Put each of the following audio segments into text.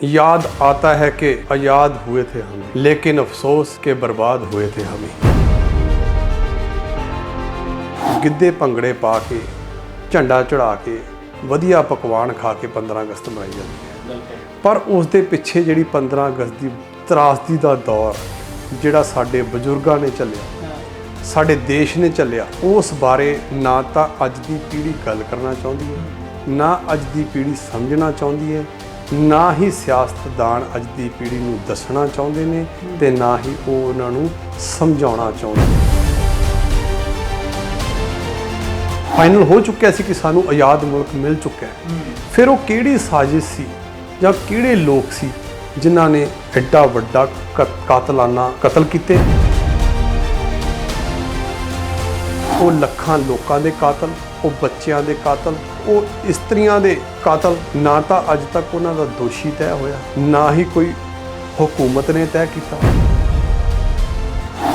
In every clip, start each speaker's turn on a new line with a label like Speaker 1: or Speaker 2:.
Speaker 1: याद आता है कि आजाद हुए थे हम लेकिन अफसोस के बर्बाद हुए थे हम ਗਿੱਧੇ ਭੰਗੜੇ ਪਾ ਕੇ ਝੰਡਾ ਚੜਾ ਕੇ ਵਧੀਆ ਪਕਵਾਨ ਖਾ ਕੇ 15 ਅਗਸਤ ਮਨਾਈ ਜਾਂਦੀ ਹੈ ਪਰ ਉਸ ਦੇ ਪਿੱਛੇ ਜਿਹੜੀ 15 ਅਗਸਤ ਦੀ ਤਰਾਸਦੀ ਦਾ ਦੌਰ ਜਿਹੜਾ ਸਾਡੇ ਬਜ਼ੁਰਗਾਂ ਨੇ ਚੱਲਿਆ ਸਾਡੇ ਦੇਸ਼ ਨੇ ਚੱਲਿਆ ਉਸ ਬਾਰੇ ਨਾ ਤਾਂ ਅੱਜ ਦੀ ਪੀੜ੍ਹੀ ਗੱਲ ਕਰਨਾ ਚਾਹੁੰਦੀ ਹੈ ਨਾ ਅੱਜ ਦੀ ਪੀੜ੍ਹੀ ਸਮਝਣਾ ਚਾਹੁੰਦੀ ਹੈ ਨਾ ਹੀ ਸਿਆਸਤਦਾਨ ਅੱਜ ਦੀ ਪੀੜ੍ਹੀ ਨੂੰ ਦੱਸਣਾ ਚਾਹੁੰਦੇ ਨੇ ਤੇ ਨਾ ਹੀ ਉਹ ਉਹਨਾਂ ਨੂੰ ਸਮਝਾਉਣਾ ਚਾਹੁੰਦੇ ਨੇ। ਫਾਈਨਲ ਹੋ ਚੁੱਕਿਆ ਸੀ ਕਿ ਸਾਨੂੰ ਆਜ਼ਾਦ ਮੁਲਕ ਮਿਲ ਚੁੱਕਾ ਹੈ। ਫਿਰ ਉਹ ਕਿਹੜੀ ਸਾਜ਼ਿਸ਼ ਸੀ ਜਾਂ ਕਿਹੜੇ ਲੋਕ ਸੀ ਜਿਨ੍ਹਾਂ ਨੇ ਐਡਾ ਵੱਡਾ ਕ- ਕਾਤਲਾਨਾ ਕਤਲ ਕੀਤੇ? ਉਹ ਲੱਖਾਂ ਲੋਕਾਂ ਦੇ ਕਾਤਲ, ਉਹ ਬੱਚਿਆਂ ਦੇ ਕਾਤਲ ਉਹ ਇਸਤਰੀਆਂ ਦੇ ਕਾਤਲ, ਨਾ ਤਾਂ ਅੱਜ ਤੱਕ ਉਹਨਾਂ ਦਾ ਦੋਸ਼ੀ ਤੈਅ ਹੋਇਆ, ਨਾ ਹੀ ਕੋਈ ਹਕੂਮਤ ਨੇ ਤੈਅ ਕੀਤਾ।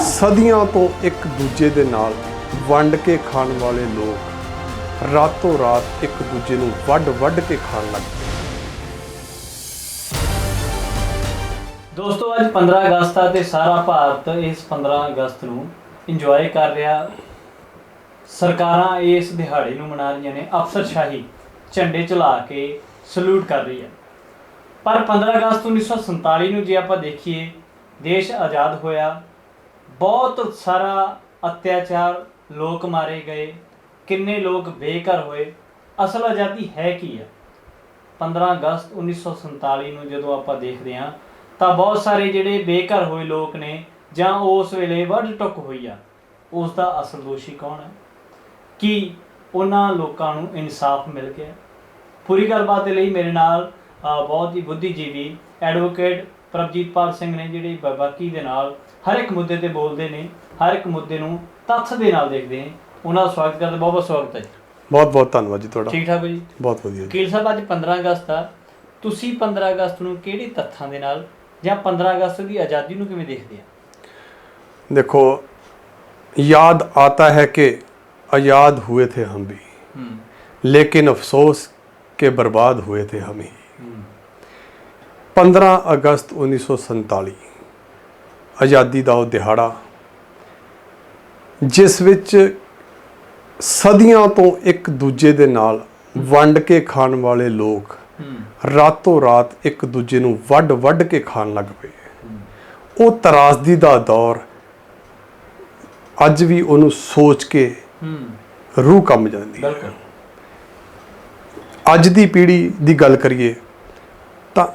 Speaker 1: ਸਦੀਆਂ ਤੋਂ ਇੱਕ ਦੂਜੇ ਦੇ ਨਾਲ ਵੰਡ ਕੇ ਖਾਣ ਵਾਲੇ ਲੋਕ ਰਾਤੋਂ ਰਾਤ ਇੱਕ ਦੂਜੇ ਨੂੰ ਵੱਢ ਵੱਢ ਕੇ ਖਾਣ ਲੱਗ ਪਏ।
Speaker 2: ਦੋਸਤੋ, ਅੱਜ 15 ਅਗਸਤ ਆ ਤੇ ਸਾਰਾ ਭਾਰਤ ਇਸ 15 ਅਗਸਤ ਨੂੰ ਇੰਜੋਏ ਕਰ ਰਿਹਾ। ਸਰਕਾਰਾਂ ਇਸ ਦਿਹਾੜੇ ਨੂੰ ਮਨਾ ਰਹੀਆਂ ਨੇ, ਅਫਸਰਸ਼ਾਹੀ ਝੰਡੇ ਚਲਾ ਕੇ ਸਲੂਟ ਕਰ ਰਹੀ ਹੈ। ਪਰ 15 ਅਗਸਤ 1947 ਨੂੰ ਜੇ ਆਪਾਂ ਦੇਖੀਏ, ਦੇਸ਼ ਆਜ਼ਾਦ ਹੋਇਆ, ਬਹੁਤ ਸਾਰਾ ਅਤਿਆਚਾਰ ਲੋਕ ਮਾਰੇ ਗਏ, ਕਿੰਨੇ ਲੋਕ ਬੇਘਰ ਹੋਏ, ਅਸਲ ਆਜ਼ਾਦੀ ਹੈ ਕੀ ਹੈ? 15 ਅਗਸਤ 1947 ਨੂੰ ਜਦੋਂ ਆਪਾਂ ਦੇਖਦੇ ਹਾਂ, ਤਾਂ ਬਹੁਤ ਸਾਰੇ ਜਿਹੜੇ ਬੇਘਰ ਹੋਏ ਲੋਕ ਨੇ ਜਾਂ ਉਸ ਵੇਲੇ ਵੱਢ ਟੁੱਕ ਹੋਈ ਆ ਉਸ ਦਾ ਅਸਲ ਦੋਸ਼ੀ ਕੌਣ ਹੈ? ਕਿ ਉਹਨਾਂ ਲੋਕਾਂ ਨੂੰ ਇਨਸਾਫ ਮਿਲ ਗਿਆ। ਪੂਰੀ ਗੱਲਬਾਤ ਦੇ ਲਈ ਮੇਰੇ ਨਾਲ ਬਹੁਤ ਹੀ ਬੁੱਧੀਜੀਵੀ ਐਡਵੋਕੇਟ ਪ੍ਰਭਜੀਤਪਾਲ ਸਿੰਘ ਨੇ ਜਿਹੜੇ ਬਾਕੀ ਦੇ ਨਾਲ ਹਰ ਇੱਕ ਮੁੱਦੇ ਤੇ ਬੋਲਦੇ ਨੇ ਹਰ ਇੱਕ ਮੁੱਦੇ ਨੂੰ ਤੱਥ ਦੇ ਨਾਲ ਦੇਖਦੇ ਨੇ। ਉਹਨਾਂ ਦਾ ਸਵਾਗਤ ਕਰਦੇ ਬਹੁਤ ਬਹੁਤ ਸਵਾਗਤ ਹੈ ਜੀ।
Speaker 1: ਬਹੁਤ ਬਹੁਤ ਧੰਨਵਾਦ ਜੀ ਤੁਹਾਡਾ।
Speaker 2: ਠੀਕ ਠਾਕ ਜੀ?
Speaker 1: ਬਹੁਤ ਵਧੀਆ
Speaker 2: ਵਕੀਲ ਸਾਹਿਬ ਅੱਜ 15 ਅਗਸਤ ਆ। ਤੁਸੀਂ 15 ਅਗਸਤ ਨੂੰ ਕਿਹੜੀ ਤੱਥਾਂ ਦੇ ਨਾਲ ਜਾਂ 15 ਅਗਸਤ ਦੀ ਆਜ਼ਾਦੀ ਨੂੰ ਕਿਵੇਂ ਦੇਖਦੇ ਆ?
Speaker 1: ਦੇਖੋ ਯਾਦ ਆਤਾ ਹੈ ਕਿ आज़ाद हुए थे हम भी
Speaker 2: ਹੂੰ
Speaker 1: लेकिन अफसोस के बर्बाद हुए थे हम ही
Speaker 2: ਹੂੰ
Speaker 1: 15 ਅਗਸਤ 1947 ਆਜ਼ਾਦੀ ਦਾ ਉਹ ਦਿਹਾੜਾ ਜਿਸ ਵਿੱਚ ਸਦੀਆਂ ਤੋਂ ਇੱਕ ਦੂਜੇ ਦੇ ਨਾਲ ਵੰਡ ਕੇ ਖਾਣ ਵਾਲੇ ਲੋਕ
Speaker 2: ਹੂੰ
Speaker 1: ਰਾਤੋਂ ਰਾਤ ਇੱਕ ਦੂਜੇ ਨੂੰ ਵੱਢ ਵੱਢ ਕੇ ਖਾਣ ਲੱਗ ਪਏ ਉਹ ਤਰਾਸਦੀ ਦਾ ਦੌਰ ਅੱਜ ਵੀ ਉਹਨੂੰ ਸੋਚ ਕੇ
Speaker 2: ਹੂੰ।
Speaker 1: ਰੂਹ ਕੰਬ ਜਾਂਦੀ ਹੈ।
Speaker 2: ਬਿਲਕੁਲ।
Speaker 1: ਅੱਜ ਦੀ ਪੀੜ੍ਹੀ ਦੀ ਗੱਲ ਕਰੀਏ ਤਾਂ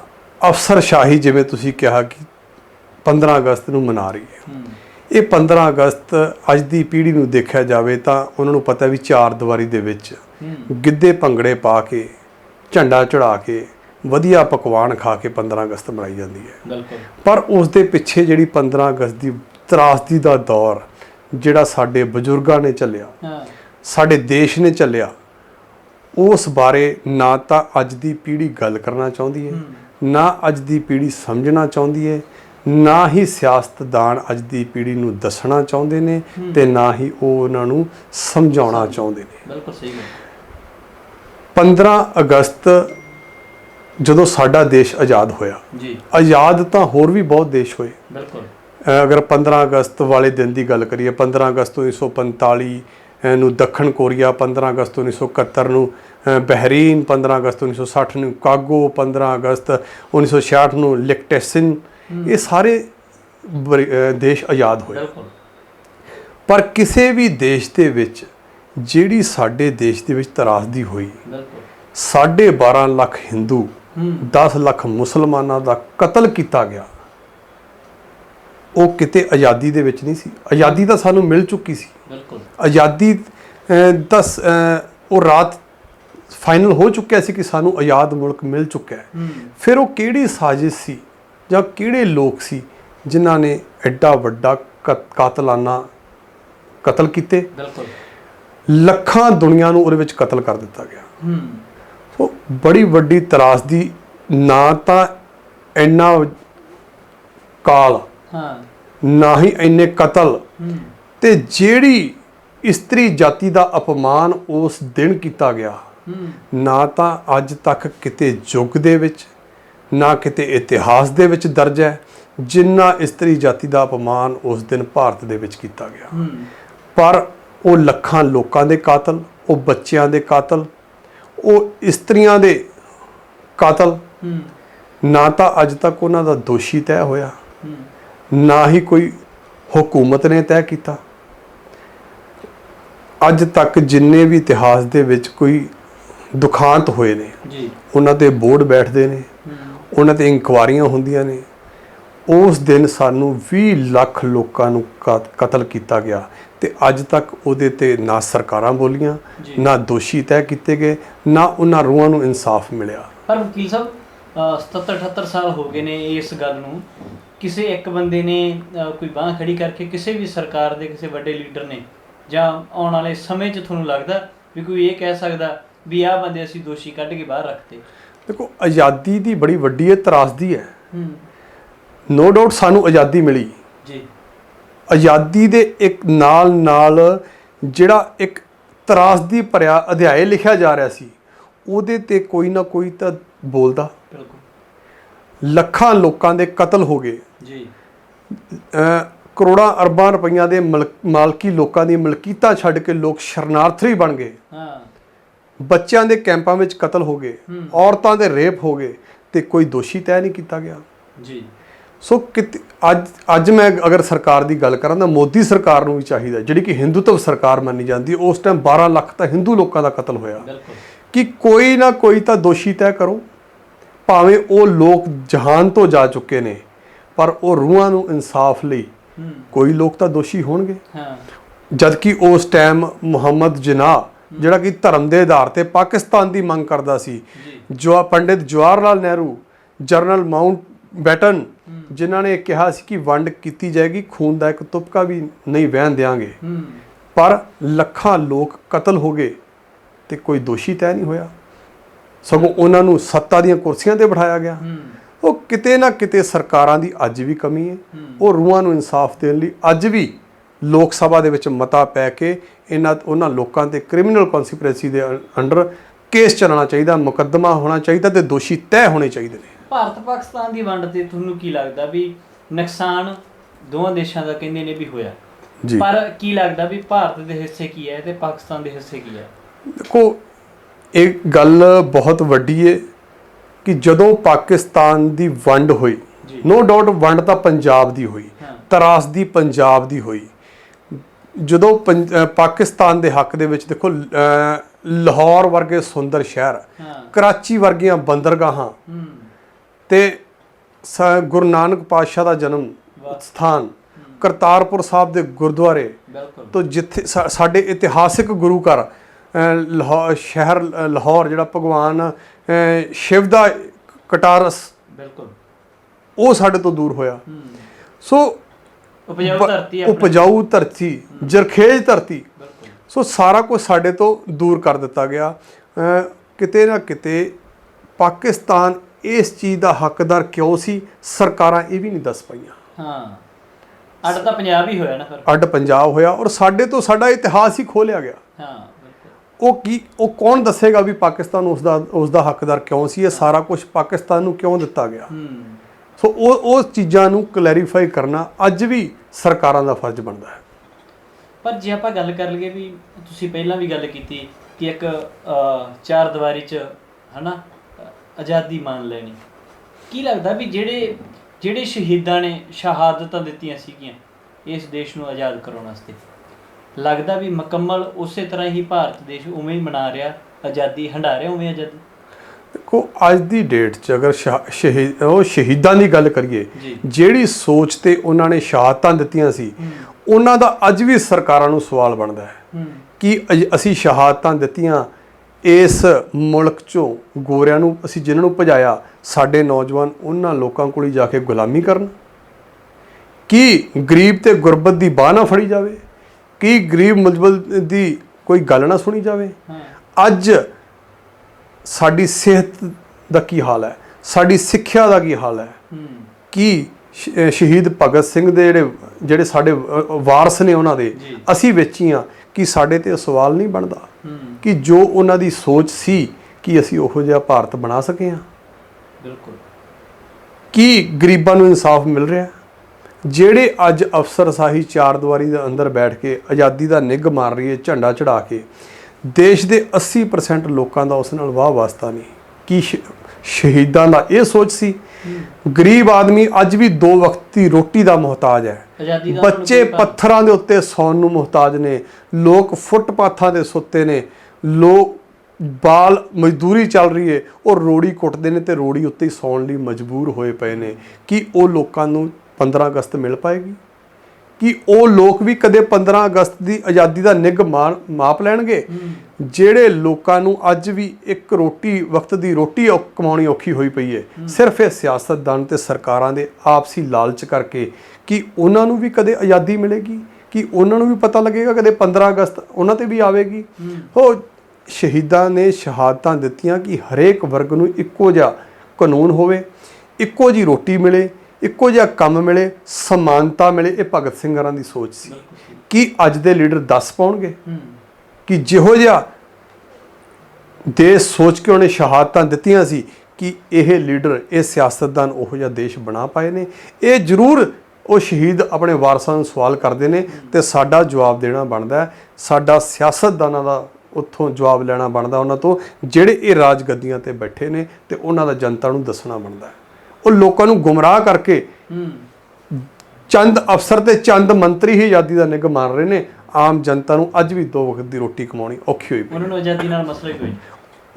Speaker 1: ਅਫਸਰਸ਼ਾਹੀ ਜਿਵੇਂ ਤੁਸੀਂ ਕਿਹਾ ਕਿ 15 ਅਗਸਤ ਨੂੰ ਮਨਾ ਰਹੀ ਹੈ। ਇਹ 15 ਅਗਸਤ ਅੱਜ ਦੀ ਪੀੜ੍ਹੀ ਨੂੰ ਦੇਖਿਆ ਜਾਵੇ ਤਾਂ ਉਹਨਾਂ ਨੂੰ ਪਤਾ ਵੀ ਚਾਰ ਦੀਵਾਰੀ ਦੇ ਵਿੱਚ ਗਿੱਧੇ ਭੰਗੜੇ ਪਾ ਕੇ ਝੰਡਾ ਚੜਾ ਕੇ ਵਧੀਆ ਪਕਵਾਨ ਖਾ ਕੇ 15 ਅਗਸਤ ਮਨਾਈ ਜਾਂਦੀ ਹੈ।
Speaker 2: ਬਿਲਕੁਲ।
Speaker 1: ਪਰ ਉਸ ਦੇ ਪਿੱਛੇ ਜਿਹੜੀ 15 ਅਗਸਤ ਦੀ ਤਰਾਸਦੀ ਦਾ ਦੌਰ ਜਿਹੜਾ ਸਾਡੇ ਬਜ਼ੁਰਗਾਂ ਨੇ ਚੱਲਿਆ
Speaker 2: ਹਾਂ।
Speaker 1: ਸਾਡੇ ਦੇਸ਼ ਨੇ ਚੱਲਿਆ ਉਸ ਬਾਰੇ ਨਾ ਤਾਂ ਅੱਜ ਦੀ ਪੀੜ੍ਹੀ ਗੱਲ ਕਰਨਾ ਚਾਹੁੰਦੀ ਹੈ ਨਾ ਅੱਜ ਦੀ ਪੀੜ੍ਹੀ ਸਮਝਣਾ ਚਾਹੁੰਦੀ ਹੈ ਨਾ ਹੀ ਸਿਆਸਤਦਾਨ ਅੱਜ ਦੀ ਪੀੜ੍ਹੀ ਨੂੰ ਦੱਸਣਾ ਚਾਹੁੰਦੇ ਨੇ ਤੇ ਨਾ ਹੀ ਉਹ ਉਹਨਾਂ ਨੂੰ ਸਮਝਾਉਣਾ ਚਾਹੁੰਦੇ ਨੇ।
Speaker 2: ਬਿਲਕੁਲ ਸਹੀ ਗੱਲ।
Speaker 1: 15 ਅਗਸਤ ਜਦੋਂ ਸਾਡਾ ਦੇਸ਼ ਆਜ਼ਾਦ ਹੋਇਆ
Speaker 2: ਜੀ।
Speaker 1: ਆਜ਼ਾਦ ਤਾਂ ਹੋਰ ਵੀ ਬਹੁਤ ਦੇਸ਼ ਹੋਏ।
Speaker 2: ਬਿਲਕੁਲ।
Speaker 1: ਅਗਰ 15 ਅਗਸਤ ਵਾਲੇ ਦਿਨ ਦੀ ਗੱਲ ਕਰੀਏ 15 ਅਗਸਤ 1945 ਅ, ਨੂੰ ਦੱਖਣ ਕੋਰੀਆ 15 ਅਗਸਤ 1971 ਨੂੰ ਬਹਿਰੀਨ 15 ਅਗਸਤ 1960 ਨੂੰ ਕਾਗੋ 15 ਅਗਸਤ 1966 ਨੂੰ ਲਿਕਟੈਸਨ ਇਹ ਸਾਰੇ ਦੇਸ਼ ਆਜ਼ਾਦ ਹੋਏ। ਪਰ ਕਿਸੇ ਵੀ ਦੇਸ਼ ਦੇ ਵਿੱਚ ਜਿਹੜੀ ਸਾਡੇ ਦੇਸ਼ ਦੇ ਵਿੱਚ ਤਰਾਸਦੀ ਹੋਈ
Speaker 2: ਬਿਲਕੁਲ।
Speaker 1: 12.5 ਲੱਖ ਹਿੰਦੂ
Speaker 2: ਹੂੰ।
Speaker 1: 10 ਲੱਖ ਮੁਸਲਮਾਨਾਂ ਦਾ ਕਤਲ ਕੀਤਾ ਗਿਆ। ਉਹ ਕਿਤੇ ਆਜ਼ਾਦੀ ਦੇ ਵਿੱਚ ਨਹੀਂ ਸੀ। ਆਜ਼ਾਦੀ ਤਾਂ ਸਾਨੂੰ ਮਿਲ ਚੁੱਕੀ ਸੀ।
Speaker 2: ਬਿਲਕੁਲ।
Speaker 1: ਆਜ਼ਾਦੀ ਦਾ ਉਹ ਰਾਤ ਫਾਈਨਲ ਹੋ ਚੁੱਕਿਆ ਸੀ ਕਿ ਸਾਨੂੰ ਆਜ਼ਾਦ ਮੁਲਕ ਮਿਲ ਚੁੱਕਾ ਹੈ।
Speaker 2: ਹੂੰ।
Speaker 1: ਫਿਰ ਉਹ ਕਿਹੜੀ ਸਾਜ਼ਿਸ਼ ਸੀ ਜਾਂ ਕਿਹੜੇ ਲੋਕ ਸੀ ਜਿਨ੍ਹਾਂ ਨੇ ਐਡਾ ਵੱਡਾ ਕਾਤਲਾਨਾ ਕਤਲ ਕੀਤੇ?
Speaker 2: ਬਿਲਕੁਲ।
Speaker 1: ਲੱਖਾਂ ਦੁਨੀਆ ਨੂੰ ਉਹਦੇ ਵਿੱਚ ਕਤਲ ਕਰ ਦਿੱਤਾ ਗਿਆ।
Speaker 2: ਹੂੰ।
Speaker 1: ਸੋ ਬੜੀ ਵੱਡੀ ਤਰਾਸਦੀ ਨਾ ਤਾਂ ਇੰਨਾ ਕਾਲ
Speaker 2: ਹਾਂ।
Speaker 1: ਨਾ ਹੀ ਇੰਨੇ ਕਤਲ। ਤੇ ਜਿਹੜੀ ਇਸਤਰੀ ਜਾਤੀ ਦਾ ਅਪਮਾਨ ਉਸ ਦਿਨ ਕੀਤਾ ਗਿਆ ਨਾ ਤਾਂ ਅੱਜ ਤੱਕ ਕਿਤੇ ਯੁੱਗ ਦੇ ਵਿੱਚ ਨਾ ਕਿਤੇ ਇਤਿਹਾਸ ਦੇ ਵਿੱਚ ਦਰਜ ਹੈ ਜਿੰਨਾ ਇਸਤਰੀ ਜਾਤੀ ਦਾ ਅਪਮਾਨ ਉਸ ਦਿਨ ਭਾਰਤ ਦੇ ਵਿੱਚ ਕੀਤਾ ਗਿਆ। ਪਰ ਉਹ ਲੱਖਾਂ ਲੋਕਾਂ ਦੇ ਕਾਤਲ ਉਹ ਬੱਚਿਆਂ ਦੇ ਕਾਤਲ ਉਹ ਇਸਤਰੀਆਂ ਦੇ ਕਾਤਲ ਨਾ ਤਾਂ ਅੱਜ ਤੱਕ ਉਹਨਾਂ ਦਾ ਦੋਸ਼ੀ ਤੈਅ ਹੋਇਆ। ਨਾ ਹੀ ਕੋਈ ਹਕੂਮਤ ਨੇ ਤੈਅ ਕੀਤਾ। ਅੱਜ ਤੱਕ ਜਿੰਨੇ ਵੀ ਇਤਿਹਾਸ ਦੇ ਵਿੱਚ ਕੋਈ ਦੁਖਾਂਤ ਹੋਏ ਨੇ
Speaker 2: ਜੀ।
Speaker 1: ਉਹਨਾਂ ਤੇ ਬੋਰਡ ਬੈਠਦੇ ਨੇ ਉਹਨਾਂ ਤੇ ਇਨਕੁਆਰੀਆਂ ਹੁੰਦੀਆਂ ਨੇ ਉਸ ਦਿਨ ਸਾਨੂੰ 20 ਲੱਖ ਲੋਕਾਂ ਨੂੰ ਕਤ- ਕਤਲ ਕੀਤਾ ਗਿਆ ਤੇ ਅੱਜ ਤੱਕ ਉਹਦੇ ਤੇ ਨਾ ਸਰਕਾਰਾਂ ਬੋਲੀਆਂ। ਨਾ ਦੋਸ਼ੀ ਤੈਅ ਕੀਤੇ ਗਏ ਨਾ ਉਹਨਾਂ ਰੂਹਾਂ ਨੂੰ ਇਨਸਾਫ ਮਿਲਿਆ।
Speaker 2: ਪਰ ਵਕੀਲ ਸਾਹਿਬ ਅਹ 77 78 ਸਾਲ ਹੋ ਗਏ ਨੇ ਇਸ ਗੱਲ ਨੂੰ। ਕਿਸੇ ਇੱਕ ਬੰਦੇ ਨੇ ਕੋਈ ਬਾਹ ਖੜੀ ਕਰਕੇ ਕਿਸੇ ਵੀ ਸਰਕਾਰ ਦੇ ਕਿਸੇ ਵੱਡੇ ਲੀਡਰ ਨੇ ਜਾਂ ਆਉਣ ਵਾਲੇ ਸਮੇਂ 'ਚ ਤੁਹਾਨੂੰ ਲੱਗਦਾ ਵੀ ਕੋਈ ਇਹ ਕਹਿ ਸਕਦਾ ਵੀ ਆਹ ਬੰਦੇ ਅਸੀਂ ਦੋਸ਼ੀ ਕੱਢ ਕੇ ਬਾਹਰ ਰੱਖਤੇ?
Speaker 1: ਦੇਖੋ ਆਜ਼ਾਦੀ ਦੀ ਬੜੀ ਵੱਡੀ ਇਹ ਤਰਾਸਦੀ ਹੈ।
Speaker 2: ਹੂੰ।
Speaker 1: ਨੋ ਡਾਊਟ ਸਾਨੂੰ ਆਜ਼ਾਦੀ ਮਿਲੀ।
Speaker 2: ਜੀ।
Speaker 1: ਆਜ਼ਾਦੀ ਦੇ ਇੱਕ ਨਾਲ ਨਾਲ ਜਿਹੜਾ ਇੱਕ ਤਰਾਸਦੀ ਭਰਿਆ ਅਧਿਆਇ ਲਿਖਿਆ ਜਾ ਰਿਹਾ ਸੀ ਉਹਦੇ ਤੇ ਕੋਈ ਨਾ ਕੋਈ ਤਾਂ ਬੋਲਦਾ। ਲੱਖਾਂ ਲੋਕਾਂ ਦੇ ਕਤਲ ਹੋ ਗਏ।
Speaker 2: ਜੀ।
Speaker 1: ਕਰੋੜਾਂ ਅਰਬਾਂ ਰੁਪਈਆਂ ਦੇ ਮਲਕ- ਮਾਲਕੀ ਲੋਕਾਂ ਦੀ ਮਲਕੀਤਾਂ ਛੱਡ ਕੇ ਲੋਕ ਸ਼ਰਨਾਰਥੀ ਬਣ ਗਏ।
Speaker 2: ਹਾਂ।
Speaker 1: ਬੱਚਿਆਂ ਦੇ ਕੈਂਪਾਂ ਵਿੱਚ ਕਤਲ ਹੋ ਗਏ। ਔਰਤਾਂ ਦੇ ਰੇਪ ਹੋ ਗਏ ਤੇ ਕੋਈ ਦੋਸ਼ੀ ਤੈਅ ਨਹੀਂ ਕੀਤਾ ਗਿਆ।
Speaker 2: ਜੀ।
Speaker 1: ਸੋ ਕਿਤ- ਅੱਜ ਅੱਜ ਮੈਂ ਅਗਰ ਸਰਕਾਰ ਦੀ ਗੱਲ ਕਰਾਂ ਤਾਂ ਮੋਦੀ ਸਰਕਾਰ ਨੂੰ ਵੀ ਚਾਹੀਦਾ ਜਿਹੜੀ ਕਿ ਹਿੰਦੂਤਵ ਸਰਕਾਰ ਮੰਨੀ ਜਾਂਦੀ ਉਸ ਟਾਈਮ 12 ਲੱਖ ਤਾਂ ਹਿੰਦੂ ਲੋਕਾਂ ਦਾ ਕਤਲ ਹੋਇਆ।
Speaker 2: ਬਿਲਕੁਲ।
Speaker 1: ਕਿ ਕੋਈ ਨਾ ਕੋਈ ਤਾਂ ਦੋਸ਼ੀ ਤੈਅ ਕਰੋ। ਭਾਵੇਂ ਉਹ ਲੋਕ ਜਹਾਨ ਤੋਂ ਜਾ ਚੁੱਕੇ ਨੇ ਪਰ ਉਹ ਰੂਹਾਂ ਨੂੰ ਇਨਸਾਫ ਲਈ ਕੋਈ ਲੋਕ ਤਾਂ ਦੋਸ਼ੀ ਹੋਣਗੇ।
Speaker 2: ਹਾਂ।
Speaker 1: ਜਦ ਕਿ ਉਸ ਟਾਈਮ ਮੁਹੰਮਦ ਜਿਨਾਹ ਜਿਹੜਾ ਕਿ ਧਰਮ ਦੇ ਆਧਾਰ ਤੇ ਪਾਕਿਸਤਾਨ ਦੀ ਮੰਗ ਕਰਦਾ ਸੀ
Speaker 2: ਜੀ।
Speaker 1: Pandit Jawahar Lal Nehru general Mountbatten ਜਿਨ੍ਹਾਂ ਨੇ ਕਿਹਾ ਸੀ ਕਿ ਵੰਡ ਕੀਤੀ ਜਾਏਗੀ ਖੂਨ ਦਾ ਇੱਕ ਤੁਪਕਾ ਵੀ ਨਹੀਂ ਵਹਿਣ ਦੇਾਂਗੇ ਪਰ ਲੱਖਾਂ ਲੋਕ ਕਤਲ ਹੋ ਗਏ ਤੇ ਕੋਈ ਦੋਸ਼ੀ ਤੈਅ ਨਹੀਂ ਹੋਇਆ। ਸਗੋਂ ਉਹਨਾਂ ਨੂੰ ਸੱਤਾ ਦੀਆਂ ਕੁਰਸੀਆਂ ਤੇ ਬਿਠਾਇਆ ਗਿਆ। ਉਹ ਕਿਤੇ ਨਾ ਕਿਤੇ ਸਰਕਾਰਾਂ ਦੀ ਅੱਜ ਵੀ ਕਮੀ ਹੈ। ਉਹ ਰੂਹਾਂ ਨੂੰ ਇਨਸਾਫ ਦੇਣ ਲਈ ਅੱਜ ਵੀ ਲੋਕ ਸਭਾ ਦੇ ਵਿੱਚ ਮਤਾ ਪੈ ਕੇ ਇਹਨਾਂ ਉਹਨਾਂ ਲੋਕਾਂ ਤੇ ਕ੍ਰਿਮੀਨਲ ਕਨਸੀਕੁਐਂਸੀ ਦੇ ਅੰਡਰ ਕੇਸ ਚੱਲਣਾ ਚਾਹੀਦਾ ਮੁਕੱਦਮਾ ਹੋਣਾ ਚਾਹੀਦਾ ਤੇ ਦੋਸ਼ੀ ਤੈਅ ਹੋਣੇ ਚਾਹੀਦੇ ਨੇ।
Speaker 2: ਭਾਰਤ ਪਾਕਿਸਤਾਨ ਦੀ ਵੰਡ ਤੇ ਤੁਹਾਨੂੰ ਕੀ ਲੱਗਦਾ ਵੀ ਨੁਕਸਾਨ ਦੋਵਾਂ ਦੇਸ਼ਾਂ ਦਾ ਕਹਿੰਦੇ ਨੇ ਵੀ ਹੋਇਆ? ਪਰ ਕੀ ਲੱਗਦਾ ਵੀ ਭਾਰਤ ਦੇ ਹਿੱਸੇ ਕੀ ਹੈ ਤੇ ਪਾਕਿਸਤਾਨ ਦੇ ਹਿੱਸੇ ਕੀ ਹੈ?
Speaker 1: ਦੇਖੋ ਇਹ ਗੱਲ ਬਹੁਤ ਵੱਡੀ ਹੈ ਕਿ ਜਦੋਂ ਪਾਕਿਸਤਾਨ ਦੀ ਵੰਡ ਹੋਈ। ਨੋ ਡਾਊਟ ਵੰਡ ਤਾਂ ਪੰਜਾਬ ਦੀ ਹੋਈ ਤਰਾਸਦੀ ਪੰਜਾਬ ਦੀ ਹੋਈ। ਜਦੋਂ ਪਾਕਿਸਤਾਨ ਦੇ ਹੱਕ ਦੇ ਵਿੱਚ ਦੇਖੋ ਲਾਹੌਰ ਵਰਗੇ ਸੁੰਦਰ ਸ਼ਹਿਰ ਕਰਾਚੀ ਵਰਗੀਆਂ ਬੰਦਰਗਾਹਾਂ ਤੇ ਗੁਰੂ ਨਾਨਕ ਪਾਤਸ਼ਾਹ ਦਾ ਜਨਮ। ਸਥਾਨ ਕਰਤਾਰਪੁਰ ਸਾਹਿਬ ਦੇ ਗੁਰਦੁਆਰੇ ਤੋਂ ਜਿੱਥੇ ਸਾਡੇ ਇਤਿਹਾਸਿਕ ਗੁਰੂ ਘਰ ਲਾਹੌਰ ਸ਼ਹਿਰ ਲਾਹੌਰ ਜਿਹੜਾ ਭਗਵਾਨ ਸ਼ਿਵ ਦਾ ਕਟਾਰਸ
Speaker 2: ਬਿਲਕੁਲ।
Speaker 1: ਉਹ ਸਾਡੇ ਤੋਂ ਦੂਰ ਹੋਇਆ। ਸੋ
Speaker 2: ਉਪਜਾਊ ਧਰਤੀ
Speaker 1: ਉਪਜਾਊ ਧਰਤੀ ਜਰਖੇਜ ਧਰਤੀ। ਸੋ ਸਾਰਾ ਕੁਝ ਸਾਡੇ ਤੋਂ ਦੂਰ ਕਰ ਦਿੱਤਾ ਗਿਆ। ਕਿਤੇ ਨਾ ਕਿਤੇ ਪਾਕਿਸਤਾਨ ਇਸ ਚੀਜ਼ ਦਾ ਹੱਕਦਾਰ ਕਿਉਂ ਸੀ? ਸਰਕਾਰਾਂ ਇਹ ਵੀ ਨਹੀਂ ਦੱਸ ਪਾਈਆਂ।
Speaker 2: ਹਾਂ। ਅੱਡ ਤਾਂ ਪੰਜਾਬ ਹੀ ਹੋਇਆ ਨਾ ਫਿਰ।
Speaker 1: ਅੱਡ ਪੰਜਾਬ ਹੋਇਆ ਔਰ ਸਾਡੇ ਤੋਂ ਸਾਡਾ ਇਤਿਹਾਸ ਹੀ ਖੋਲਿਆ ਗਿਆ। ਉਹ ਕੀ ਉਹ ਕੌਣ ਦੱਸੇਗਾ ਵੀ ਪਾਕਿਸਤਾਨ ਉਸ ਦਾ ਉਸ ਦਾ ਹੱਕਦਾਰ ਕਿਉਂ ਸੀ? ਇਹ ਸਾਰਾ ਕੁਝ ਪਾਕਿਸਤਾਨ ਨੂੰ ਕਿਉਂ ਦਿੱਤਾ ਗਿਆ? ਸੋ ਉਹ ਉਹ ਚੀਜ਼ਾਂ ਨੂੰ ਕਲੈਰੀਫਾਈ ਕਰਨਾ ਅੱਜ ਵੀ ਸਰਕਾਰਾਂ ਦਾ ਫਰਜ਼ ਬਣਦਾ ਹੈ।
Speaker 2: ਪਰ ਜੇ ਆਪਾਂ ਗੱਲ ਕਰ ਲਈਏ ਵੀ ਤੁਸੀਂ ਪਹਿਲਾਂ ਵੀ ਗੱਲ ਕੀਤੀ ਕਿ ਇੱਕ ਚਾਰ ਦੀਵਾਰੀ 'ਚ ਹਨਾ ਆਜ਼ਾਦੀ ਮੰਨ ਲੈਣੀ। ਕੀ ਲੱਗਦਾ ਵੀ ਜਿਹੜੇ ਜਿਹੜੇ ਸ਼ਹੀਦਾਂ ਨੇ ਸ਼ਹਾਦਤਾਂ ਦਿੱਤੀਆਂ ਸੀਗੀਆਂ ਇਸ ਦੇਸ਼ ਨੂੰ ਆਜ਼ਾਦ ਕਰਾਉਣ ਵਾਸਤੇ? ਲੱਗਦਾ ਵੀ ਮੁਕੰਮਲ ਉਸੇ ਤਰ੍ਹਾਂ ਹੀ ਭਾਰਤ ਦੇਸ਼ ਉਵੇਂ ਹੀ ਮਨਾ ਰਿਹਾ ਆਜ਼ਾਦੀ ਹੰਡਾ ਰਿਹਾ ਉਵੇਂ ਆਜ਼ਾਦੀ।
Speaker 1: ਦੇਖੋ ਅੱਜ ਦੀ ਡੇਟ 'ਚ ਅਗਰ ਸ਼ਹਾ- ਸ਼ਹੀਦ ਉਹ ਸ਼ਹੀਦਾਂ ਦੀ ਗੱਲ ਕਰੀਏ। ਜਿਹੜੀ ਸੋਚ ਤੇ ਉਹਨਾਂ ਨੇ ਸ਼ਹਾਦਤਾਂ ਦਿੱਤੀਆਂ ਸੀ ਉਹਨਾਂ ਦਾ ਅੱਜ ਵੀ ਸਰਕਾਰਾਂ ਨੂੰ ਸਵਾਲ ਬਣਦਾ ਹੈ ਕਿ ਅਸੀਂ ਸ਼ਹਾਦਤਾਂ ਦਿੱਤੀਆਂ ਇਸ ਮੁਲਕ ਚੋਂ ਗੋਰਿਆਂ ਨੂੰ ਅਸੀਂ ਜਿਨ੍ਹਾਂ ਨੂੰ ਭਜਾਇਆ ਸਾਡੇ ਨੌਜਵਾਨ ਉਹਨਾਂ ਲੋਕਾਂ ਕੋਲ ਹੀ ਜਾ ਕੇ ਗੁਲਾਮੀ ਕਰਨ? ਕੀ ਗਰੀਬ ਤੇ ਗੁਰਬਤ ਦੀ ਬਾਹ ਨਾ ਫੜੀ ਜਾਵੇ? ਕੀ ਗਰੀਬ ਮੁਜਬਲ ਦੀ ਕੋਈ ਗੱਲ ਨਾ ਸੁਣੀ ਜਾਵੇ? ਅੱਜ ਸਾਡੀ ਸਿਹਤ ਦਾ ਕੀ ਹਾਲ ਹੈ? ਸਾਡੀ ਸਿੱਖਿਆ ਦਾ ਕੀ ਹਾਲ ਹੈ? ਕੀ ਸ਼ਹੀਦ ਭਗਤ ਸਿੰਘ ਦੇ ਜਿਹੜੇ ਜਿਹੜੇ ਸਾਡੇ ਵਾਰਸ ਨੇ ਉਹਨਾਂ ਦੇ। ਅਸੀਂ ਵੇਚੀਆਂ ਕਿ ਸਾਡੇ ਤੇ ਸਵਾਲ ਨਹੀਂ ਬਣਦਾ? ਕਿ ਜੋ ਉਹਨਾਂ ਦੀ ਸੋਚ ਸੀ ਕਿ ਅਸੀਂ ਉਹੋ ਜਿਹਾ ਭਾਰਤ ਬਣਾ ਸਕੇ ਹਾਂ
Speaker 2: ਬਿਲਕੁਲ।
Speaker 1: ਕੀ ਗਰੀਬਾਂ ਨੂੰ ਇਨਸਾਫ ਮਿਲ ਰਿਹਾ? ਜਿਹੜੇ ਅੱਜ ਅਫਸਰਸ਼ਾਹੀ ਚਾਰ ਦੀਵਾਰੀ ਦੇ ਅੰਦਰ ਬੈਠ ਕੇ ਆਜ਼ਾਦੀ ਦਾ ਨਿੱਘ ਮਾਰ ਰਹੀ ਹੈ ਝੰਡਾ ਚੜਾ ਕੇ ਦੇਸ਼ ਦੇ 80% ਲੋਕਾਂ ਦਾ ਉਸ ਨਾਲ ਵਾਹ ਵਾਸਤਾ ਨਹੀਂ। ਕੀ ਸ਼ਹੀਦਾਂ ਦਾ ਇਹ ਸੋਚ ਸੀ? ਗਰੀਬ ਆਦਮੀ ਅੱਜ ਵੀ ਦੋ ਵਕਤ ਦੀ ਰੋਟੀ ਦਾ ਮੁਹਤਾਜ ਹੈ। ਬੱਚੇ ਪੱਥਰਾਂ ਦੇ ਉੱਤੇ ਸੌਣ ਨੂੰ ਮੁਹਤਾਜ ਨੇ ਲੋਕ ਫੁੱਟਪਾਥਾਂ ਦੇ ਸੁੱਤੇ ਨੇ ਲੋਕ ਬਾਲ ਮਜ਼ਦੂਰੀ ਚੱਲ ਰਹੀ ਹੈ ਉਹ ਰੋੜੀ ਕੁੱਟਦੇ ਨੇ ਤੇ ਰੋੜੀ ਉੱਤੇ ਹੀ ਸੌਣ ਲਈ ਮਜਬੂਰ ਹੋਏ ਪਏ ਨੇ। ਕੀ ਉਹ ਲੋਕਾਂ ਨੂੰ 15 ਅਗਸਤ ਮਿਲ ਪਾਏਗੀ? ਕਿ ਉਹ ਲੋਕ ਵੀ ਕਦੇ 15 ਅਗਸਤ ਦੀ ਆਜ਼ਾਦੀ ਦਾ ਨਿੱਘ ਮਾਰ- ਮਾਪ ਲੈਣਗੇ? ਜਿਹੜੇ ਲੋਕਾਂ ਨੂੰ ਅੱਜ ਵੀ ਇੱਕ ਰੋਟੀ, ਵਕਤ ਦੀ ਰੋਟੀ ਔ- ਕਮਾਉਣੀ ਔਖੀ ਹੋਈ ਪਈ ਹੈ ਸਿਰਫ ਇਹ ਸਿਆਸਤਦਾਨ ਤੇ ਸਰਕਾਰਾਂ ਦੇ ਆਪਸੀ ਲਾਲਚ ਕਰਕੇ ਕਿ ਉਹਨਾਂ ਨੂੰ ਵੀ ਕਦੇ ਆਜ਼ਾਦੀ ਮਿਲੇਗੀ? ਕਿ ਉਹਨਾਂ ਨੂੰ ਵੀ ਪਤਾ ਲੱਗੇਗਾ ਕਦੇ 15 ਅਗਸਤ ਉਹਨਾਂ ਤੇ ਵੀ ਆਵੇਗੀ? ਉਹ ਸ਼ਹੀਦਾਂ ਨੇ ਸ਼ਹਾਦਤਾਂ ਦਿੱਤੀਆਂ ਕਿ ਹਰੇਕ ਵਰਗ ਨੂੰ ਇੱਕੋ ਜਿਹਾ ਕਾਨੂੰਨ ਹੋਵੇ, ਇੱਕੋ ਜੀ ਰੋਟੀ ਮਿਲੇ ਇੱਕੋ ਜਿਹਾ ਕੰਮ ਮਿਲੇ, ਸਮਾਨਤਾ ਮਿਲੇ, ਇਹ ਭਗਤ ਸਿੰਘ ਹਰਾਂ ਦੀ ਸੋਚ ਸੀ। ਕੀ ਅੱਜ ਦੇ ਲੀਡਰ ਦੱਸ ਪਾਉਣਗੇ? ਕਿ ਜਿਹੋ ਜਿਹਾ ਦੇਸ਼ ਸੋਚ ਕੇ ਉਹਨੇ ਸ਼ਹਾਦਤਾਂ ਦਿੱਤੀਆਂ ਸੀ ਕਿ ਇਹ ਲੀਡਰ, ਇਹ ਸਿਆਸਤਦਾਨ ਉਹੋ ਜਿਹਾ ਦੇਸ਼ ਬਣਾ ਪਾਏ ਨੇ? ਇਹ ਜ਼ਰੂਰ ਉਹ ਸ਼ਹੀਦ ਆਪਣੇ ਵਾਰਸਾਂ ਨੂੰ ਸਵਾਲ ਕਰਦੇ ਨੇ ਤੇ ਸਾਡਾ ਜਵਾਬ ਦੇਣਾ ਬਣਦਾ ਹੈ। ਸਾਡਾ ਸਿਆਸਤਦਾਨਾਂ ਦਾ ਉੱਥੋਂ ਜਵਾਬ ਲੈਣਾ ਬਣਦਾ ਉਹਨਾਂ ਤੋਂ। ਜਿਹੜੇ ਇਹ ਰਾਜ ਗੱਦੀਆਂ ਤੇ ਬੈਠੇ ਨੇ ਤੇ ਉਹਨਾਂ ਦਾ ਜਨਤਾ ਨੂੰ ਦੱਸਣਾ ਬਣਦਾ ਹੈ। ਉਹ ਲੋਕਾਂ ਨੂੰ ਗੁੰਮਰਾਹ ਕਰਕੇ ਚੰਦ ਅਫਸਰ ਤੇ ਚੰਦ ਮੰਤਰੀ ਹੀ ਆਜ਼ਾਦੀ ਦਾ ਨਿੱਘ ਮਾਰ ਰਹੇ ਨੇ। ਆਮ ਜਨਤਾ ਨੂੰ ਅੱਜ ਵੀ ਦੋ ਵਕਤ ਦੀ ਰੋਟੀ ਕਮਾਉਣੀ ਔਖੀ ਹੋਈ ਪਈ।
Speaker 2: ਉਹਨਾਂ ਨੂੰ ਆਜ਼ਾਦੀ ਨਾਲ ਮਸਲਾ ਹੀ ਕੋਈ ਨਹੀਂ।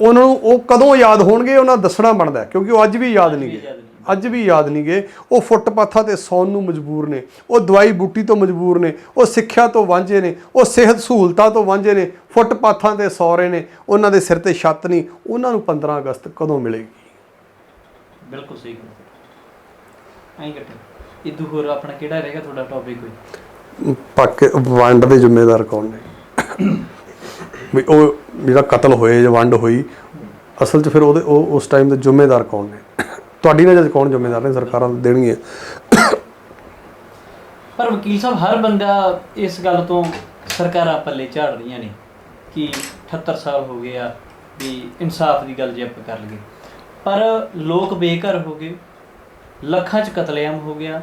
Speaker 1: ਉਹਨਾਂ ਨੂੰ ਉਹ ਕਦੋਂ ਯਾਦ ਹੋਣਗੇ ਉਹਨਾਂ ਦੱਸਣਾ ਬਣਦਾ ਕਿਉਂਕਿ ਉਹ ਅੱਜ ਵੀ ਯਾਦ ਨਹੀਂ ਗਏ। ਅੱਜ ਵੀ ਯਾਦ ਨਹੀਂ ਗਏ। ਉਹ ਫੁੱਟਪਾਥਾਂ ਤੇ ਸੌਣ ਨੂੰ ਮਜਬੂਰ ਨੇ। ਉਹ ਦਵਾਈ ਬੂਟੀ ਤੋਂ ਮਜਬੂਰ ਨੇ। ਉਹ ਸਿੱਖਿਆ ਤੋਂ ਵਾਂਝੇ ਨੇ। ਉਹ ਸਿਹਤ ਸਹੂਲਤਾਂ ਤੋਂ ਵਾਂਝੇ ਨੇ। ਫੁੱਟਪਾਥਾਂ ਤੇ ਸੌ ਰਹੇ ਨੇ। ਉਹਨਾਂ ਦੇ ਸਿਰ ਤੇ ਛੱਤ ਨਹੀਂ। ਉਹਨਾਂ ਨੂੰ 15 ਅਗਸਤ ਕਦੋਂ ਮਿਲੇਗੀ?
Speaker 2: ਬਿਲਕੁਲ ਸਹੀ ਗੱਲ ਐਂ ਕੱਟੇ ਇਦੂ ਹੋਰ ਆਪਣਾ ਕਿਹੜਾ ਰਹੇਗਾ ਤੁਹਾਡਾ ਟੌਪਿਕ ਕੋਈ?
Speaker 1: ਪਾਕ ਵੰਡ ਦੇ ਜ਼ਿੰਮੇਦਾਰ ਕੌਣ ਨੇ? ਵੀ ਉਹ ਜਿਹੜਾ ਕਤਲ ਹੋਏ ਜਾਂ ਵੰਡ ਹੋਈ ਅਸਲ 'ਚ ਫਿਰ ਉਹਦੇ ਉਹ ਉਸ ਟਾਈਮ ਦੇ ਜ਼ਿੰਮੇਦਾਰ ਕੌਣ ਨੇ? ਤੁਹਾਡੀ ਨਜ਼ਰ 'ਚ ਕੌਣ ਜ਼ਿੰਮੇਦਾਰ ਨੇ ਸਰਕਾਰਾਂ ਦੇਣਗੀਆਂ?
Speaker 2: ਪਰ ਵਕੀਲ ਸਾਹਿਬ ਹਰ ਬੰਦਾ ਇਸ ਗੱਲ ਤੋਂ ਸਰਕਾਰਾਂ ਪੱਲੇ ਝਾੜ ਰਹੀਆਂ ਨੇ ਕਿ 78 ਸਾਲ ਹੋ ਗਏ ਆ ਵੀ ਇਨਸਾਫ ਦੀ ਗੱਲ ਜੇ ਆਪਾਂ ਕਰ ਲਈਏ। ਪਰ ਲੋਕ ਬੇਘਰ ਹੋ ਗਏ। ਲੱਖਾਂ ਚ ਕਤਲੇਆਮ ਹੋ ਗਿਆ।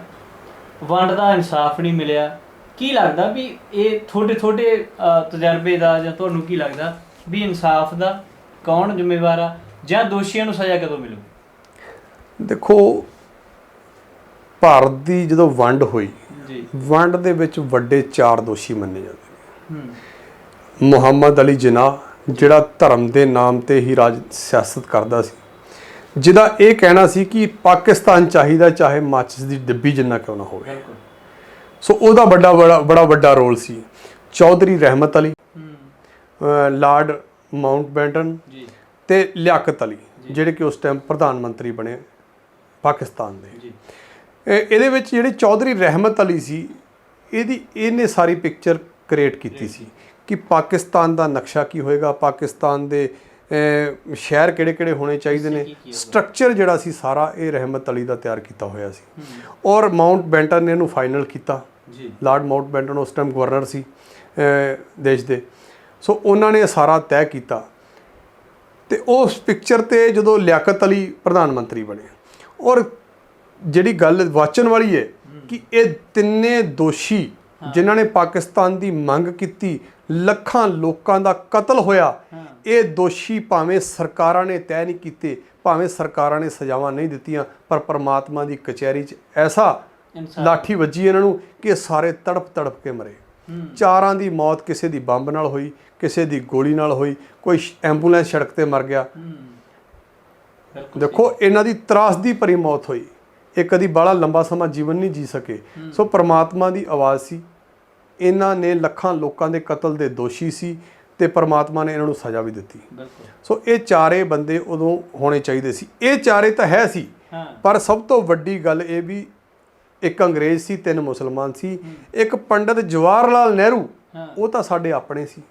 Speaker 2: ਵੰਡ ਦਾ ਇਨਸਾਫ ਨਹੀਂ ਮਿਲਿਆ। ਕੀ ਲੱਗਦਾ ਵੀ ਇਹ ਥੋੜੇ ਥੋੜੇ ਤਜਰਬੇ ਦਾ ਜਾਂ ਤੁਹਾਨੂੰ ਕੀ ਲੱਗਦਾ ਵੀ ਇਨਸਾਫ ਦਾ ਕੌਣ ਜ਼ਿੰਮੇਵਾਰ ਆ ਜਾਂ ਦੋਸ਼ੀਆਂ ਨੂੰ ਸਜ਼ਾ ਕਦੋਂ ਮਿਲੂ?
Speaker 1: ਦੇਖੋ ਭਾਰਤ ਦੀ ਜਦੋਂ ਵੰਡ ਹੋਈ
Speaker 2: ਜੀ।
Speaker 1: ਵੰਡ ਦੇ ਵਿੱਚ ਵੱਡੇ ਚਾਰ ਦੋਸ਼ੀ ਮੰਨੇ ਜਾਂਦੇ ਨੇ। ਮੁਹੰਮਦ ਅਲੀ ਜਿਨਾਹ ਜਿਹੜਾ ਧਰਮ ਦੇ ਨਾਮ ਤੇ ਹੀ ਰਾਜ ਸਿਆਸਤ ਕਰਦਾ ਸੀ ਜਿਹਦਾ ਇਹ ਕਹਿਣਾ ਸੀ ਕਿ ਪਾਕਿਸਤਾਨ ਚਾਹੀਦਾ ਚਾਹੇ ਮਾਚਿਸ ਦੀ ਡੱਬੀ ਜਿੰਨਾ ਕਿਉਂ ਨਾ ਹੋਵੇ। ਸੋ ਉਹਦਾ ਵੱਡਾ ਬੜਾ ਬੜਾ ਵੱਡਾ ਰੋਲ ਸੀ। Chaudhary
Speaker 2: Rahmat
Speaker 1: Ali Lord Mountbatten
Speaker 2: ji.
Speaker 1: ਤੇ ਲਿਆਕਤ ਅਲੀ ਜਿਹੜੇ ਕਿ ਉਸ ਟਾਈਮ ਪ੍ਰਧਾਨ ਮੰਤਰੀ ਬਣੇ ਪਾਕਿਸਤਾਨ ਦੇ।
Speaker 2: ਜੀ।
Speaker 1: ਇਹਦੇ ਵਿੱਚ ਜਿਹੜੇ ਚੌਧਰੀ ਰਹਿਮਤ ਅਲੀ ਸੀ ਇਹਦੀ ਇਹਨੇ ਸਾਰੀ ਪਿਕਚਰ ਕ੍ਰੀਏਟ ਕੀਤੀ ਸੀ ਕਿ ਪਾਕਿਸਤਾਨ ਦਾ ਨਕਸ਼ਾ ਕੀ ਹੋਏਗਾ ਪਾਕਿਸਤਾਨ ਦੇ ਸ਼ਹਿਰ ਕਿਹੜੇ-ਕਿਹੜੇ ਹੋਣੇ ਚਾਹੀਦੇ ਨੇ। ਸਟਰਕਚਰ ਜਿਹੜਾ ਸੀ ਸਾਰਾ ਇਹ ਰਹਿਮਤ ਅਲੀ ਦਾ ਤਿਆਰ ਕੀਤਾ ਹੋਇਆ ਸੀ। ਔਰ ਮਾਊਂਟ ਬੈਂਟਨ ਨੇ ਇਹਨੂੰ ਫਾਈਨਲ ਕੀਤਾ।
Speaker 2: ਜੀ।
Speaker 1: ਲਾਰਡ ਮਾਊਂਟ ਬੈਂਟਨ ਉਸ ਟਾਈਮ ਗਵਰਨਰ ਸੀ ਦੇਸ਼ ਦੇ। ਸੋ ਉਹਨਾਂ ਨੇ ਸਾਰਾ ਤੈਅ ਕੀਤਾ। ਤੇ ਉਸ ਪਿਕਚਰ ਤੇ ਜਦੋਂ ਲਿਆਕਤ ਅਲੀ ਪ੍ਰਧਾਨ ਮੰਤਰੀ ਬਣੇ ਔਰ ਜਿਹੜੀ ਗੱਲ ਵਾਚਨ ਵਾਲੀ ਹੈ। ਕਿ ਇਹ ਤਿੰਨੇ ਦੋਸ਼ੀ ਜਿਨ੍ਹਾਂ ਨੇ ਪਾਕਿਸਤਾਨ ਦੀ ਮੰਗ ਕੀਤੀ ਲੱਖਾਂ ਲੋਕਾਂ ਦਾ ਕਤਲ ਹੋਇਆ। ਇਹ ਦੋਸ਼ੀ ਭਾਵੇਂ ਸਰਕਾਰਾਂ ਨੇ ਤੈਅ ਨਹੀਂ ਕੀਤੇ ਭਾਵੇਂ ਸਰਕਾਰਾਂ ਨੇ ਸਜ਼ਾਵਾਂ ਨਹੀਂ ਦਿੱਤੀਆਂ ਪਰ ਪਰਮਾਤਮਾ ਦੀ ਕਚਹਿਰੀ 'ਚ ਐਸਾ ਲਾਠੀ ਵੱਜੀ ਇਹਨਾਂ ਨੂੰ ਕਿ ਸਾਰੇ ਤੜਪ ਤੜਪ ਕੇ ਮਰੇ। ਚਾਰਾਂ ਦੀ ਮੌਤ ਕਿਸੇ ਦੀ ਬੰਬ ਨਾਲ ਹੋਈ ਕਿਸੇ ਦੀ ਗੋਲੀ ਨਾਲ ਹੋਈ ਕੋਈ ਐਂਬੂਲੈਂਸ ਸੜਕ ਤੇ ਮਰ ਗਿਆ। ਦੇਖੋ ਇਹਨਾਂ ਦੀ ਤਰਾਸਦੀ ਭਰੀ ਮੌਤ ਹੋਈ। ਇਹ ਕਦੀ ਬੜਾ ਲੰਬਾ ਸਮਾਂ ਜੀਵਨ ਨਹੀਂ ਜੀ ਸਕੇ। ਸੋ ਪ੍ਰਮਾਤਮਾ ਦੀ ਆਵਾਜ਼ ਸੀ ਇਹਨਾਂ ਨੇ ਲੱਖਾਂ ਲੋਕਾਂ ਦੇ ਕਤਲ ਦੇ ਦੋਸ਼ੀ ਸੀ ਤੇ ਪ੍ਰਮਾਤਮਾ ਨੇ ਇਹਨਾਂ ਨੂੰ ਸਜ਼ਾ ਵੀ ਦਿੱਤੀ। ਸੋ ਇਹ ਚਾਰੇ ਬੰਦੇ ਉਦੋਂ ਹੋਣੇ ਚਾਹੀਦੇ ਸੀ। ਇਹ ਚਾਰੇ ਤਾਂ ਹੈ ਸੀ ਪਰ ਸਭ ਤੋਂ ਵੱਡੀ ਗੱਲ ਇਹ ਵੀ ਇੱਕ ਅੰਗਰੇਜ਼ ਸੀ ਤਿੰਨ ਮੁਸਲਮਾਨ ਸੀ। ਇੱਕ ਪੰਡਤ ਜਵਾਹਰ ਲਾਲ ਨਹਿਰੂ ਉਹ ਤਾਂ ਸਾਡੇ ਆਪਣੇ ਸੀ।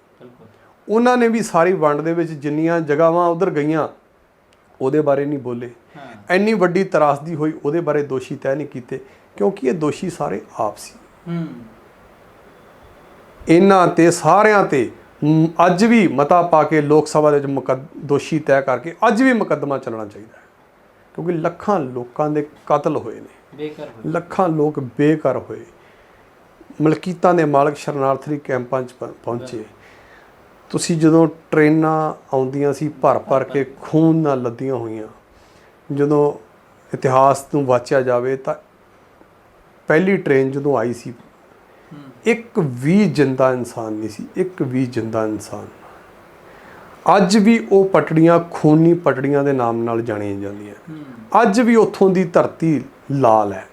Speaker 1: ਉਹਨਾਂ ਨੇ ਵੀ ਸਾਰੀ ਵੰਡ ਦੇ ਵਿੱਚ ਜਿੰਨੀਆਂ ਜਗ੍ਹਾਵਾਂ ਉਧਰ ਗਈਆਂ ਉਹਦੇ ਬਾਰੇ ਨਹੀਂ ਬੋਲੇ। ਇੰਨੀ ਵੱਡੀ ਤਰਾਸਦੀ ਹੋਈ ਉਹਦੇ ਬਾਰੇ ਦੋਸ਼ੀ ਤੈਅ ਨਹੀਂ ਕੀਤੇ ਕਿਉਂਕਿ ਇਹ ਦੋਸ਼ੀ ਸਾਰੇ ਆਪ ਸੀ। ਇਹਨਾਂ ਤੇ ਸਾਰਿਆਂ ਤੇ ਅੱਜ ਵੀ ਮਤਾ ਪਾ ਕੇ ਲੋਕ ਸਭਾ ਦੇ ਵਿੱਚ ਦੋਸ਼ੀ ਤੈਅ ਕਰਕੇ ਅੱਜ ਵੀ ਮੁਕੱਦਮਾ ਚੱਲਣਾ ਚਾਹੀਦਾ ਹੈ। ਕਿਉਂਕਿ ਲੱਖਾਂ ਲੋਕਾਂ ਦੇ ਕਤਲ ਹੋਏ ਨੇ।
Speaker 2: ਬੇਕਾਰ ਹੋਏ
Speaker 1: ਲੱਖਾਂ ਲੋਕ ਬੇਘਰ ਹੋਏ। ਮਲਕੀਤਾਂ ਦੇ ਮਾਲਕ ਸ਼ਰਨਾਰਥੀ ਕੈਂਪਾਂ 'ਚ ਪਹੁੰਚੇ। ਤੁਸੀਂ ਜਦੋਂ ਟ੍ਰੇਨਾਂ ਆਉਂਦੀਆਂ ਸੀ ਭਰ ਭਰ ਕੇ ਖੂਨ ਨਾਲ ਲੱਦੀਆਂ ਹੋਈਆਂ ਜਦੋਂ ਇਤਿਹਾਸ ਨੂੰ ਵਾਚਿਆ ਜਾਵੇ ਤਾਂ ਪਹਿਲੀ ਟ੍ਰੇਨ ਜਦੋਂ ਆਈ ਸੀ ਇੱਕ ਵੀ ਜਿੰਦਾ ਇਨਸਾਨ ਨਹੀਂ ਸੀ ਇੱਕ ਵੀ ਜਿੰਦਾ ਇਨਸਾਨ। ਅੱਜ ਵੀ ਉਹ ਪਟੜੀਆਂ ਖੂਨੀ ਪਟੜੀਆਂ ਦੇ ਨਾਮ ਨਾਲ ਜਾਣੀਆਂ ਜਾਂਦੀਆਂ। ਅੱਜ ਵੀ ਉੱਥੋਂ ਦੀ ਧਰਤੀ ਲਾਲ ਹੈ।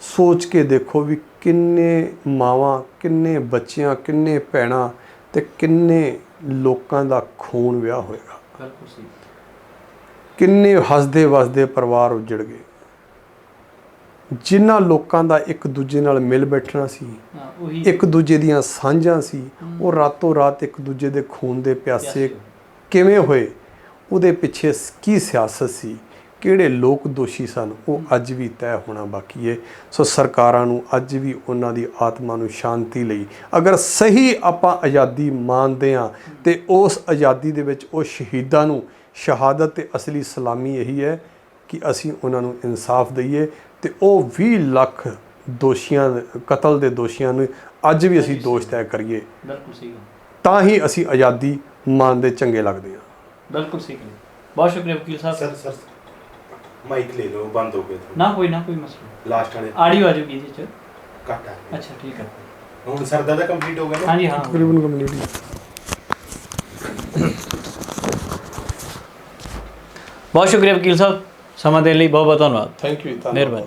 Speaker 1: ਸੋਚ ਕੇ ਦੇਖੋ ਵੀ ਕਿੰਨੇ ਮਾਵਾਂ ਕਿੰਨੇ ਬੱਚਿਆਂ ਕਿੰਨੇ ਭੈਣਾਂ ਤੇ ਕਿੰਨੇ ਲੋਕਾਂ ਦਾ ਖੂਨ ਵਿਆਹ ਹੋਏਗਾ। ਕਿੰਨੇ ਹੱਸਦੇ ਵਸਦੇ ਪਰਿਵਾਰ ਉਜੜ ਗਏ। ਜਿਨ੍ਹਾਂ ਲੋਕਾਂ ਦਾ ਇੱਕ ਦੂਜੇ ਨਾਲ ਮਿਲ ਬੈਠਣਾ ਸੀ ਇੱਕ ਦੂਜੇ ਦੀਆਂ ਸਾਂਝਾਂ ਸੀ ਉਹ ਰਾਤੋਂ ਰਾਤ ਇੱਕ ਦੂਜੇ ਦੇ ਖੂਨ ਦੇ ਪਿਆਸੇ ਕਿਵੇਂ ਹੋਏ ਉਹਦੇ ਪਿੱਛੇ ਕੀ ਸਿਆਸਤ ਸੀ ਕਿਹੜੇ ਲੋਕ ਦੋਸ਼ੀ ਸਨ ਉਹ ਅੱਜ ਵੀ ਤੈਅ ਹੋਣਾ ਬਾਕੀ ਹੈ ਸੋ ਸਰਕਾਰਾਂ ਨੂੰ ਅੱਜ ਵੀ ਉਹਨਾਂ ਦੀ ਆਤਮਾ ਨੂੰ ਸ਼ਾਂਤੀ ਲਈ ਅਗਰ ਸਹੀ ਆਪਾਂ ਆਜ਼ਾਦੀ ਮੰਨਦੇ ਹਾਂ ਤੇ ਉਸ ਆਜ਼ਾਦੀ ਦੇ ਵਿੱਚ ਉਹ ਸ਼ਹੀਦਾਂ ਨੂੰ ਸ਼ਹਾਦਤ ਤੇ ਅਸਲੀ ਸਲਾਮੀ ਇਹੀ ਹੈ ਕਿ ਅਸੀਂ ਉਹਨਾਂ ਨੂੰ ਇਨਸਾਫ ਦਈਏ ਤੇ ਉਹ 20 ਲੱਖ ਦੋਸ਼ੀਆਂ ਕਤਲ ਦੇ ਦੋਸ਼ੀਆਂ ਨੂੰ ਅੱਜ ਵੀ ਅਸੀਂ ਦੋਸ਼ ਤੈਅ ਕਰੀਏ।
Speaker 2: ਬਿਲਕੁਲ ਸਹੀ।
Speaker 1: ਤਾਂ ਹੀ ਅਸੀਂ ਆਜ਼ਾਦੀ ਮੰਨਦੇ ਚੰਗੇ ਲੱਗਦੇ ਹਾਂ।
Speaker 2: ਬਿਲਕੁਲ ਸਹੀ। ਬਹੁਤ ਸ਼ੁਕਰੀਆ ਵਕੀਲ ਸਾਹਿਬ।
Speaker 3: ਸਰ ਸਰ ਮਾਈਕ ਲੈ ਲਓ ਬੰਦ ਹੋ ਗਿਆ
Speaker 2: ਨਾ ਕੋਈ ਨਾ ਕੋਈ ਮਸਲਾ
Speaker 3: ਲਾਸਟ ਵਾਲੇ।
Speaker 2: ਆਡੀਓ ਆ ਜੂਗੀ ਇਹਦੇ ਚ?
Speaker 3: ਕੱਟ ਆ।
Speaker 2: ਅੱਛਾ ਠੀਕ ਹੈ
Speaker 3: ਹੁਣ ਸਰ ਦਾ ਕੰਪਲੀਟ ਹੋ ਗਿਆ ਨਾ?
Speaker 2: ਹਾਂਜੀ ਹਾਂ।
Speaker 1: ਤਕਰੀਬਨ ਕੰਪਲੀਟ
Speaker 2: ਬਹੁਤ ਸ਼ੁਕਰੀਆ ਵਕੀਲ ਸਾਹਿਬ। ਸਮਾਂ ਦੇਣ ਲਈ ਬਹੁਤ ਬਹੁਤ ਧੰਨਵਾਦ।
Speaker 1: ਥੈਂਕ ਯੂ
Speaker 2: ਮਿਹਰਬਾਨੀ।